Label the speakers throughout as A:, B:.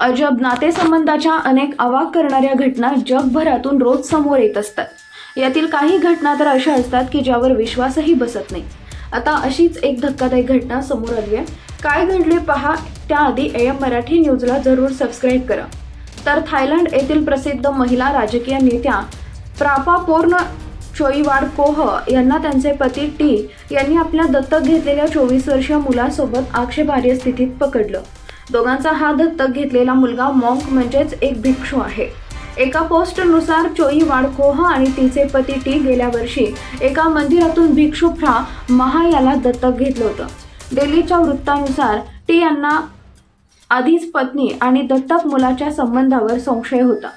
A: अजब नातेसंबंधाच्या अनेक अवाक करणाऱ्या घटना जगभरातून रोज समोर येत असतात. यातील काही घटना तर अशा असतात की ज्यावर विश्वासही बसत नाही. आता अशीच एक धक्कादायक घटना समोर आली आहे. काय घडले पहा त्याआधी एम मराठी न्यूजला जरूर सबस्क्राईब करा. तर थायलंड येथील प्रसिद्ध महिला राजकीय नेत्या प्रापापोर्न चोईवाड कोह यांना त्यांचे पती टी यांनी आपल्या दत्तक घेतलेल्या चोवीस वर्षीय मुलासोबत आक्षेपार्ह स्थितीत पकडलं. दोघांचा हा दत्तक घेतलेला मुलगा मॉक म्हणजेच एक भिक्षू आहे. एका पोस्टनुसार चोई वाडकोह आणि तिचे पती टी गेल्या वर्षी एका मंदिरातून भिक्षू फ्रा महा याला दत्तक घेतलं होतं. दिल्लीच्या वृत्तानुसार टी यांना आधीच पत्नी आणि दत्तक मुलाच्या संबंधावर संशय होता.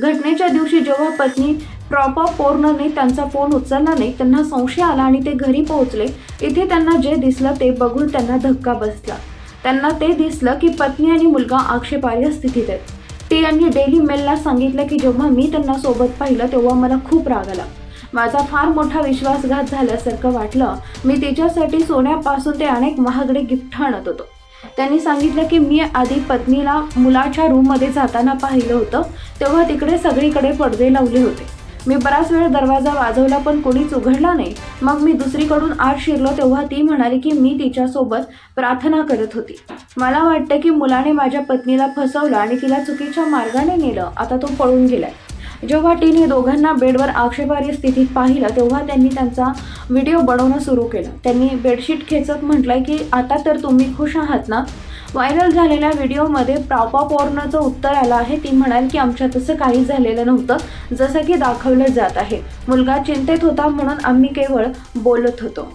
A: घटनेच्या दिवशी जेव्हा पत्नी प्रॉपर पोर्नने त्यांचा फोन उचलला नाही त्यांना संशय आला आणि ते घरी पोहोचले. इथे त्यांना जे दिसलं ते बघून त्यांना धक्का बसला. त्यांना ते दिसलं की पत्नी आणि मुलगा आक्षेपार्ह स्थितीत आहेत. टी यांनी डेली मेलला सांगितलं की जेव्हा मी त्यांना सोबत पाहिलं तेव्हा मला खूप राग आला. माझा फार मोठा विश्वासघात झाल्यासारखं वाटलं. मी तिच्यासाठी सोन्यापासून ते अनेक महागडे गिफ्ट आणत होतो. त्यांनी सांगितलं की मी आधी पत्नीला मुलाच्या रूममध्ये जाताना पाहिलं होतं तेव्हा तिकडे सगळीकडे पडदे लावले होते. मी बराच वेळ दरवाजा वाजवला पण कोणीच उघडला नाही. मग मी दुसरीकडून आत शिरलो तेव्हा ती म्हणाली की मी तिच्यासोबत प्रार्थना करत होती. मला वाटतं की मुलाने माझ्या पत्नीला फसवलं आणि तिला चुकीच्या मार्गाने नेलं. आता तो पळून गेलाय. जेव्हा टीने दोघांना बेडवर आक्षेपार्ह स्थितीत पाहिलं तेव्हा त्यांनी त्यांचा व्हिडिओ बनवणं सुरू केलं. त्यांनी बेडशीट खेचत म्हटलंय की आता तर तुम्ही खुश आहात ना? व्हायरल झालेल्या व्हिडिओमध्ये प्रापा पौर्णचं उत्तर आलं आहे. ती म्हणाल की आमच्या तसं काही झालेलं नव्हतं जसं की दाखवलं जात आहे. मुलगा चिंतेत होता म्हणून आम्ही केवळ बोलत होतो.